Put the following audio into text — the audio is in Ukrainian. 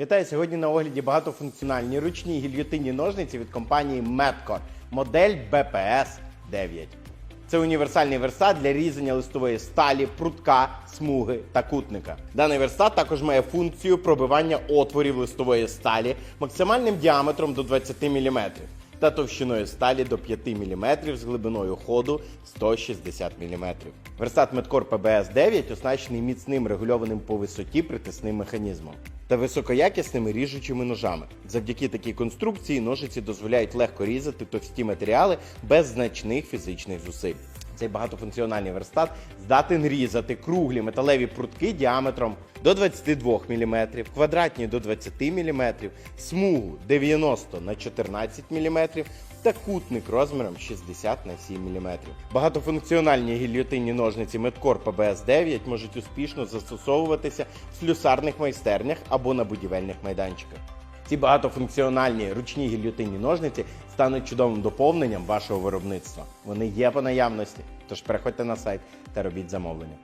Вітаю сьогодні на огляді багатофункціональні ручні гільйотинні ножниці від компанії Metcor, модель BPS 9. Це універсальний верстат для різання листової сталі, прутка, смуги та кутника. Даний верстат також має функцію пробивання отворів листової сталі максимальним діаметром до 20 мм та товщиною сталі до 5 мм з глибиною ходу 160 мм. Верстат Medcore PBS 9 оснащений міцним регульованим по висоті притисним механізмом та високоякісними ріжучими ножами. Завдяки такій конструкції ножиці дозволяють легко різати товсті матеріали без значних фізичних зусиль. Цей багатофункціональний верстат здатен різати круглі металеві прутки діаметром до 22 мм, квадратні до 20 мм, смугу 90 на 14 мм та кутник розміром 60 на 7 мм. Багатофункціональні гільйотинні ножниці Medcore PBS 9 можуть успішно застосовуватися в слюсарних майстернях або на будівельних майданчиках. Ці багатофункціональні ручні гільйотинні ножниці стануть чудовим доповненням вашого виробництва. Вони є по наявності, тож переходьте на сайт та робіть замовлення.